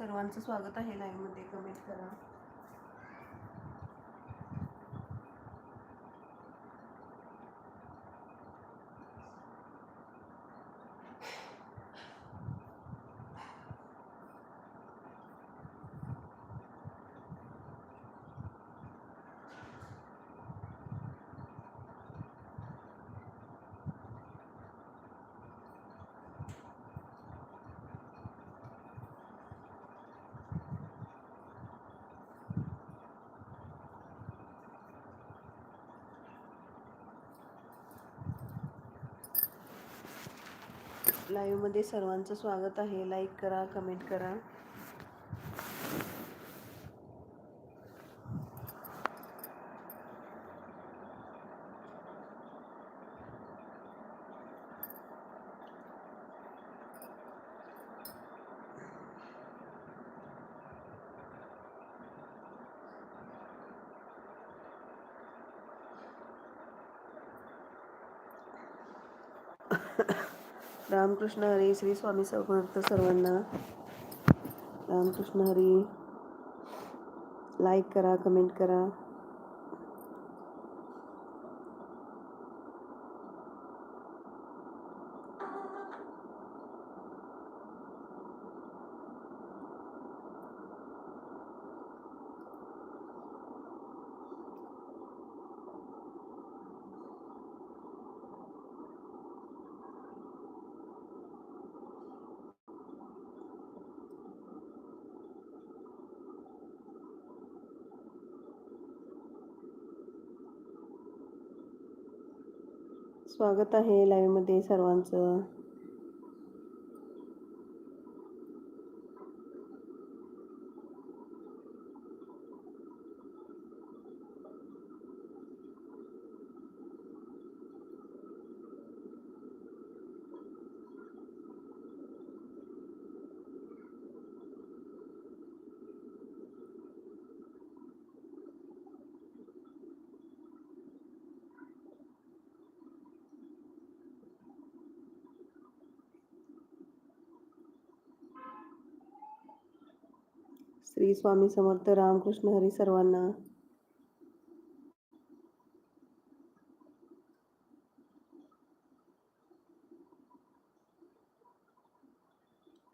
सर्वांचं स्वागत आहे लाईव्हमध्ये कमेंट करा. लाईव्हमध्ये सर्वांचं स्वागत आहे. लाईक करा कमेंट करा. रामकृष्ण हरी श्री स्वामी समर्थ सर्वांना. रामकृष्ण हरी लाईक करा कमेंट करा. स्वागत आहे लाईव्हमध्ये सर्वांचं. श्री स्वामी समर्थ रामकृष्ण हरि सर्वान.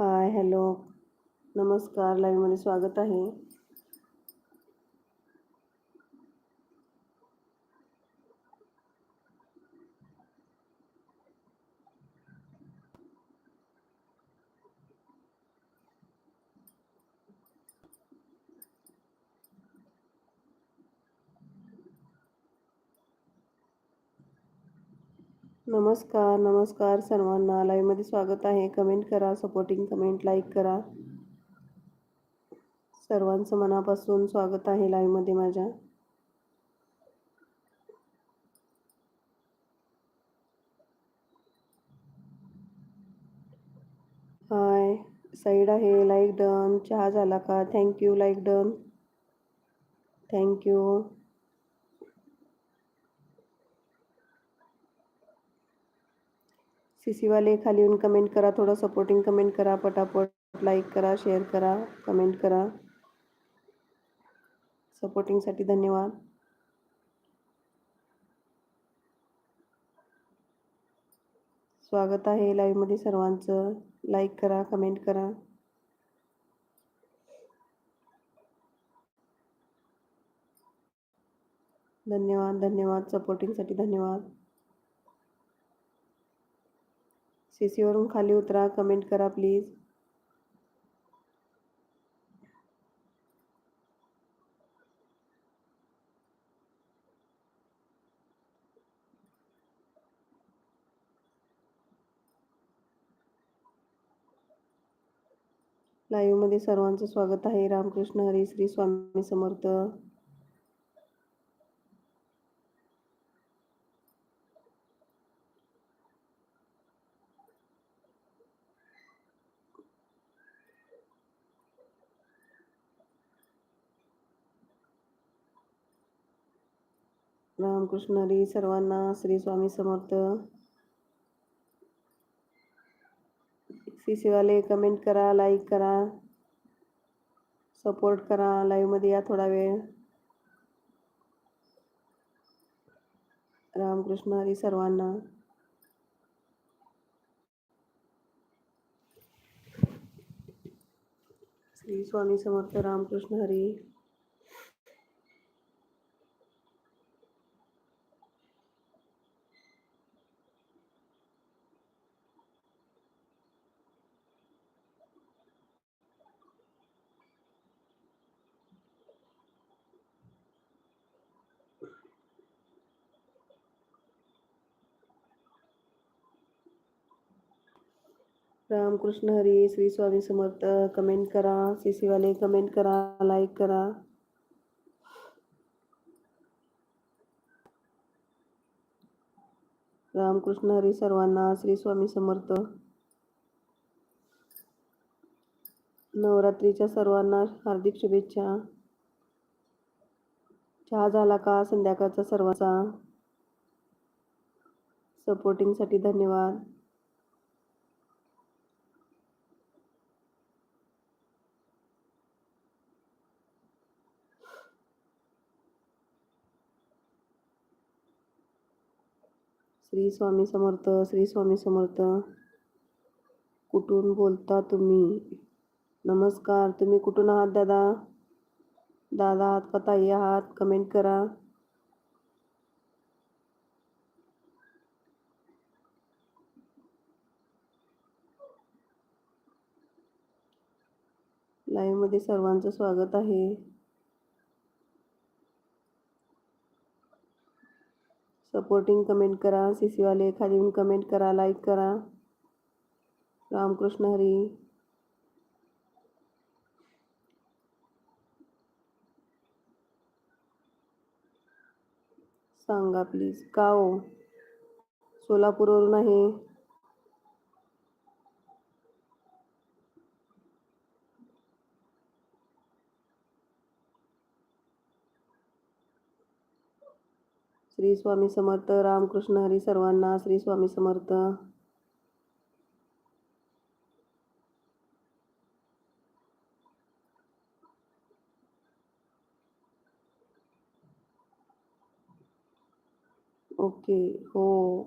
Hi hello. नमस्कार लाइव लाईव्हमध्ये स्वागत आहे. नमस्कार नमस्कार सर्वांना. लाईव्हमध्ये स्वागत आहे. कमेंट करा सपोर्टिंग कमेंट लाईक करा. सर्वांचं मनापासून स्वागत आहे लाईव्हमध्ये माझ्या. हाय साईड आहे. लाईक डन चहा झाला का? Thank you like done thank you सीसीवाले खाली येऊन कमेंट करा थोडं सपोर्टिंग कमेंट करा पटापट लाईक करा शेअर करा कमेंट करा। सपोर्टिंगसाठी धन्यवाद। स्वागत आहे लाईव्हमध्ये सर्वांचं। लाईक करा कमेंट करा। धन्यवाद धन्यवाद। सपोर्टिंगसाठी धन्यवाद। सी सीवरून खाली उतरा कमेंट करा प्लीज लाईव्हमध्ये सर्वांचं स्वागत आहे. रामकृष्ण हरी श्री स्वामी समर्थ. रामकृष्ण हरी सर्वांना श्री स्वामी समर्थ. सी सीवाले कमेंट करा लाईक करा सपोर्ट करा लाईव्हमध्ये या थोडा वेळ. रामकृष्ण हरी सर्वांना. श्री स्वामी समर्थ, रामकृष्ण हरी. रामकृष्ण हरी श्री स्वामी समर्थ कमेंट करा. सी सीवाले कमेंट करा लाईक करा. रामकृष्ण हरी सर्वांना श्री स्वामी समर्थ. नवरात्रीच्या सर्वांना हार्दिक शुभेच्छा. चहा झाला का? संध्याकाळचा सर्वांचा. सपोर्टिंगसाठी धन्यवाद. श्री स्वामी समर्थ श्री स्वामी समर्थ. कुठून बोलता तुम्ही? नमस्कार. तुम्ही कुठून आहात दादा? दादा आहात का ताई आहात? कमेंट करा. लाईव्हमध्ये सर्वांचं स्वागत आहे. सपोर्टिंग कमेंट करा सी सीवाले खाली कमेंट करा लाईक करा. रामकृष्ण हरी. सांगा प्लीज का हो? सोलापूरवरून आहे. श्री स्वामी समर्थ रामकृष्ण हरी सर्वांना श्री स्वामी समर्थ. ओके हो.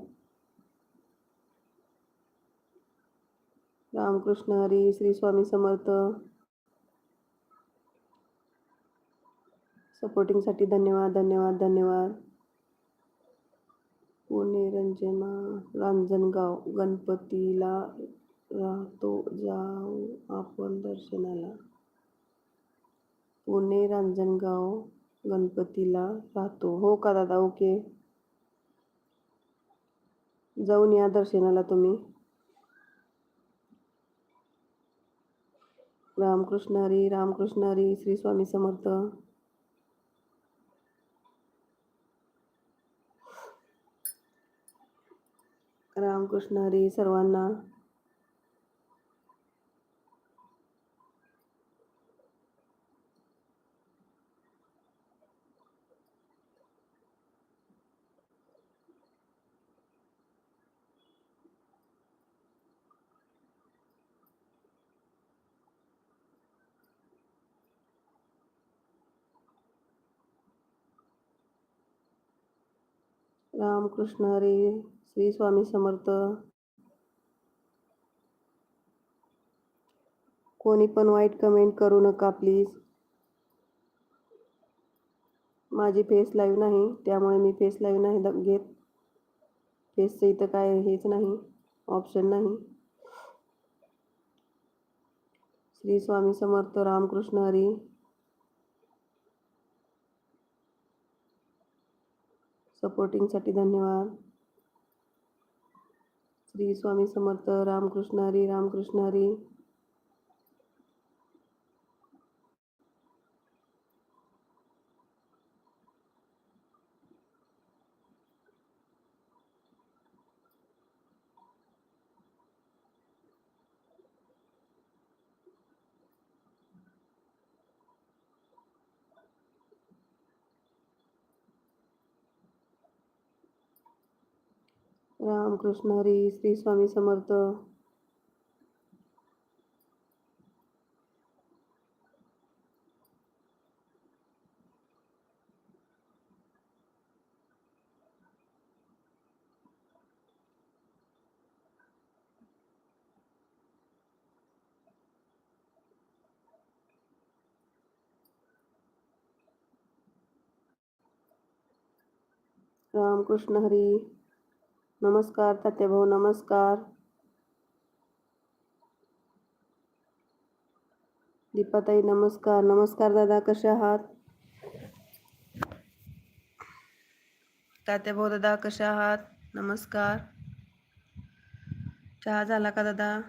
रामकृष्ण हरी श्री स्वामी समर्थ. सपोर्टिंगसाठी धन्यवाद धन्यवाद धन्यवाद. पुणे रंजना रांजणगाव गणपतीला राहतो जाऊ आपण दर्शनाला. पुणे रांजणगाव गणपतीला राहतो. हो का दादा? ओके. जाऊन या दर्शनाला तुम्ही. रामकृष्ण हरी रामकृष्ण हरी श्री स्वामी समर्थ. रामकृष्ण हरी सर्वांना रामकृष्ण हरी श्री स्वामी समर्थ. कोणी पण वाईट कमेंट करू नका प्लीज माझी फेस लाईव्ह नाही त्यामुळे मी फेस लाईव्ह नाही घेत. फेसचं इथं काय हेच नाही. ऑप्शन नाही. श्री स्वामी समर्थ रामकृष्ण हरी. सपोर्टिंगसाठी धन्यवाद. श्री स्वामी समर्थ रामकृष्ण हरी रामकृष्ण हरी. रामकृष्ण हरी श्री स्वामी समर्थ. रामकृष्ण हरी. नमस्कार तात्याभाऊ नमस्कार. दीपाताई नमस्कार. नमस्कार दादा कसे आहात? तात्याभाऊ दादा कसे आहात? नमस्कार. चहा झाला का दादा?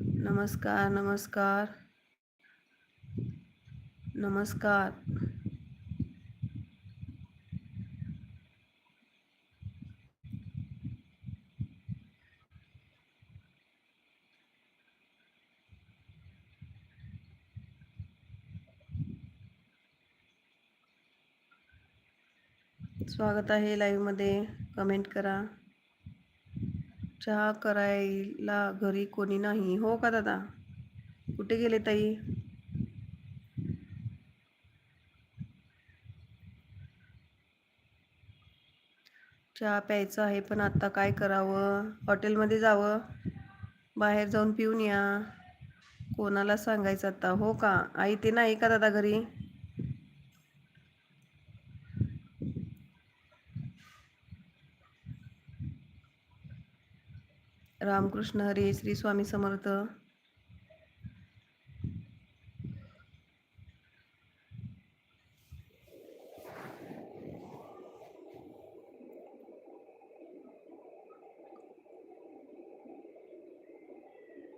नमस्कार नमस्कार. नमस्कार. स्वागत आहे लाईव्हमध्ये. कमेंट करा. चहा करायला घरी कोणी नाही. हो का दादा? कुठे गेले ताई? चहा प्यायचं आहे पण आता काय करावं? हॉटेलमध्ये जावं? बाहेर जाऊन पिऊन या. कोणाला सांगायचं आता? हो का? आई ते नाही का दादा घरी? रामकृष्ण हरी श्री स्वामी समर्थ.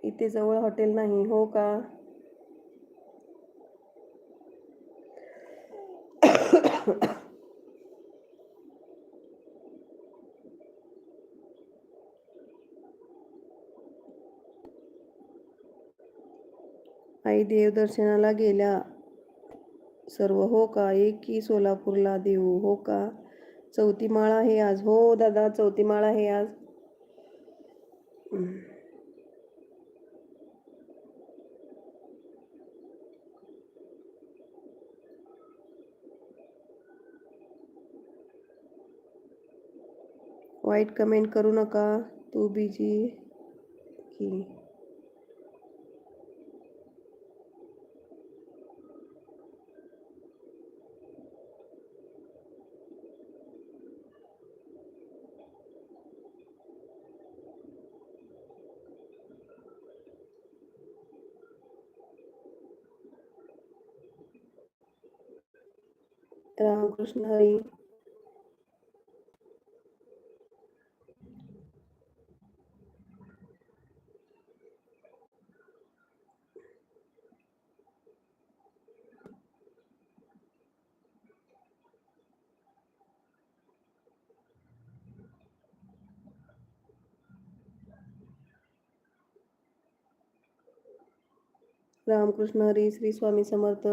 इथे जवळ हॉटेल नाही हो का? आई देवदर्शनाला गेल्या. सर्व हो का? एक की सोलापूरला देऊ. हो का? चौथी माळ आहे आज. हो दादा चौथी माळ आहे आज. वाईट कमेंट करू नका तू बीजी की. रामकृष्ण हरी रामकृष्ण हरी श्री स्वामी समर्थ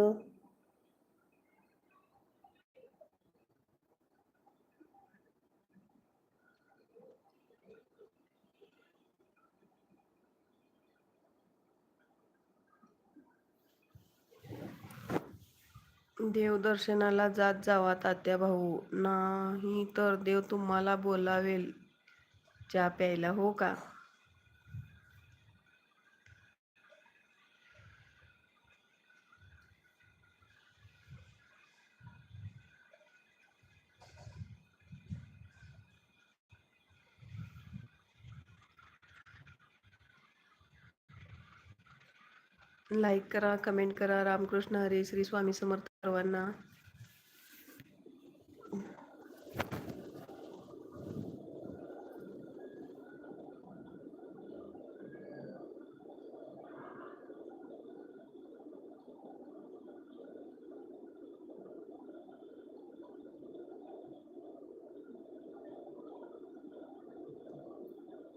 देवदर्शनाला जात जावा तात्या भाऊ. नाही तर देव तुम्हाला बोलावेल. चहा प्यायला हो का? लाईक करा कमेंट करा. रामकृष्ण हरी श्री स्वामी समर्थ सर्वांना.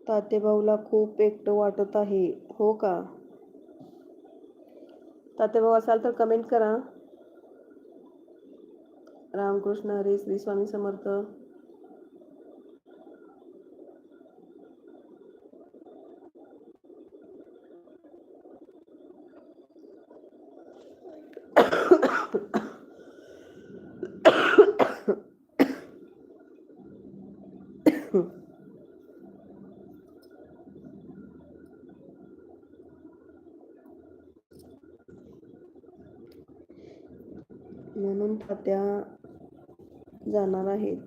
तातेभाऊला खूप एकटं वाटत आहे. हो का? तातेभाऊ असाल तर कमेंट करा रामकृष्ण हरी श्री स्वामी समर्थ पत्या जाणार आहेत.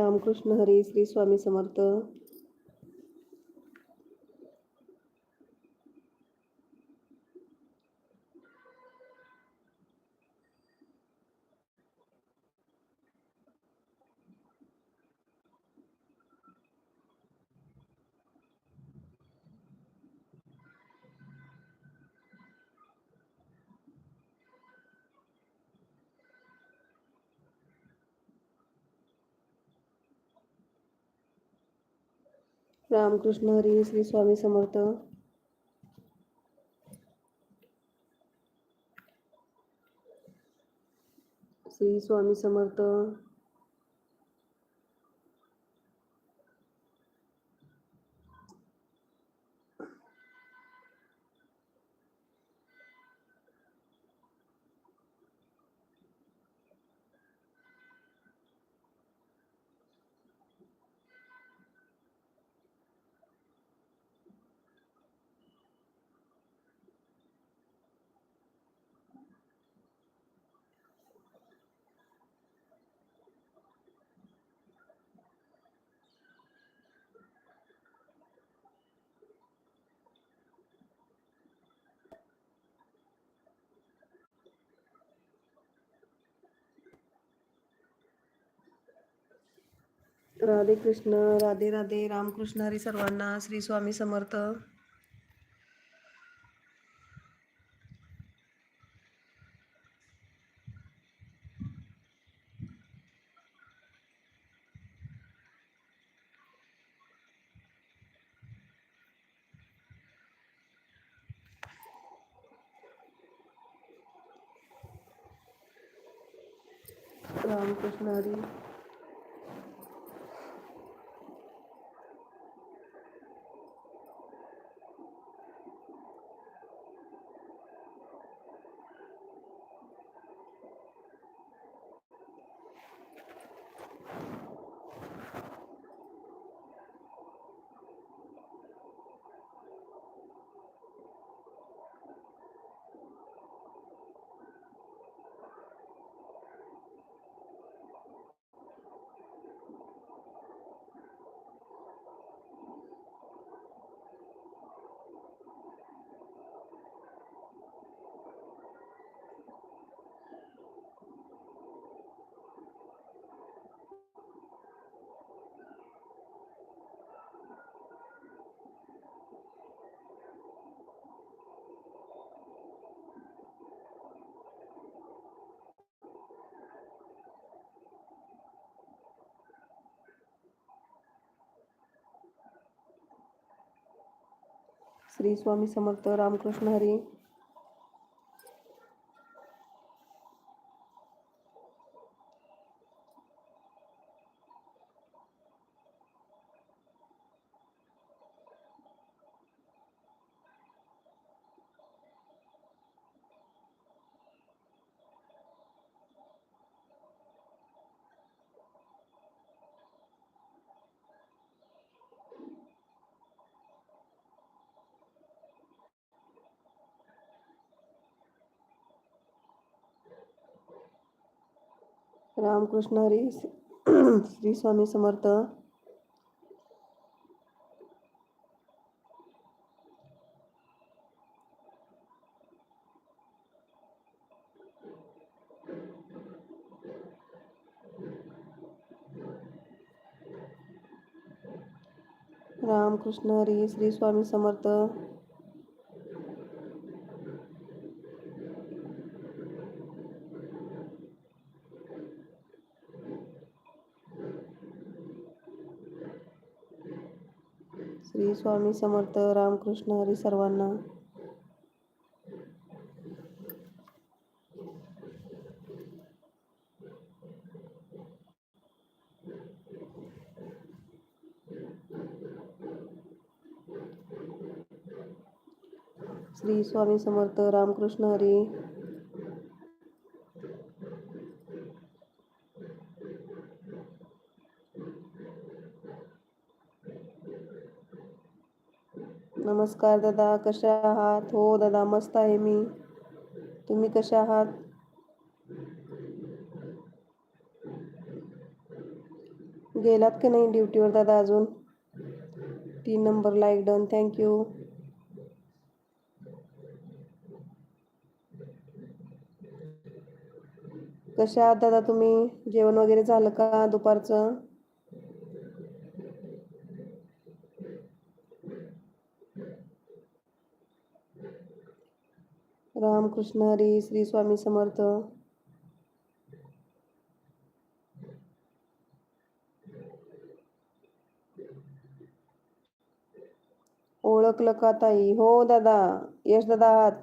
रामकृष्ण हरी श्री स्वामी समर्थ. रामकृष्ण हरी श्री स्वामी समर्थ. श्री स्वामी समर्थ. राधे कृष्ण राधे राधे रामकृष्ण हरी सर्वांना श्री स्वामी समर्थ. रामकृष्ण हरी. श्री स्वामी समर्थ रामकृष्ण हरी रामकृष्ण हरी श्री स्वामी समर्थ। रामकृष्ण हरी श्री स्वामी समर्थ। स्वामी समर्थ रामकृष्ण हरी सर्वांना. श्री स्वामी समर्थ रामकृष्ण हरी. नमस्कार दादा कशा आहात? हो दादा मस्त आहे मी. तुम्ही कशा आहात? गेलात की नाही ड्युटीवर दादा अजून? तीन नंबर लाईक डन थँक्यू कशा आहात दादा तुम्ही? जेवण वगैरे झालं का दुपारचं? रामकृष्ण हरी श्री स्वामी समर्थ. ओळखलं का ताई? हो दादा यश दादा आहात.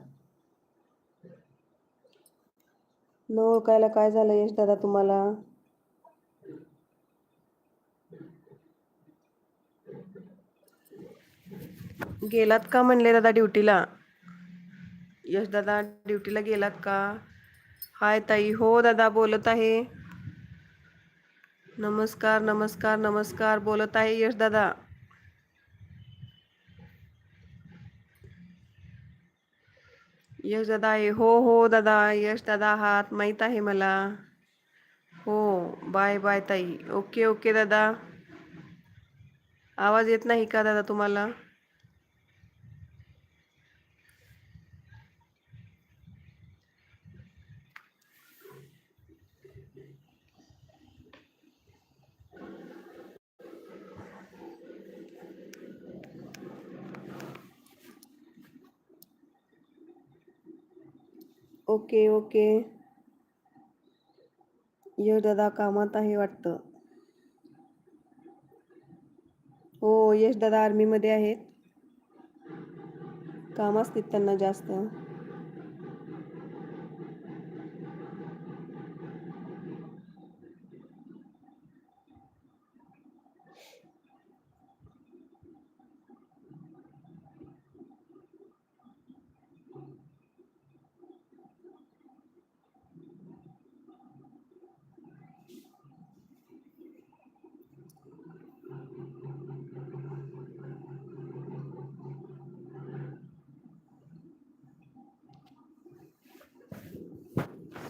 न ओळखायला काय झालं यश दादा तुम्हाला? गेलात का म्हणले दादा ड्युटीला? यश दादा ड्युटीला गेलात का? हाय ताई. हो दादा बोलत आहे. नमस्कार नमस्कार नमस्कार. बोलत आहे यश दादा. यश दादा आहे. हो हो दादा. यश दादा आहात माहीत आहे मला. हो. बाय बाय ताई. ओके ओके दादा. आवाज येत नाही का दादा तुम्हाला? Okay okay. यश दादा कामात आहे वाटतं. हो यश दादा आर्मीमध्ये आहेत. काम असतील त्यांना जास्त.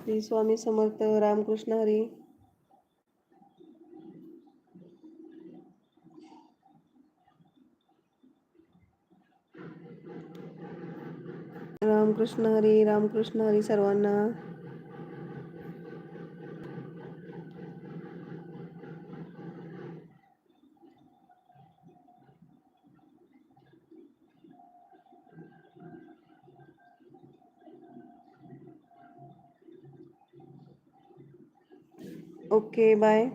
श्री स्वामी समर्थ रामकृष्ण हरी. रामकृष्ण हरी रामकृष्ण हरी सर्वांना. Okay bye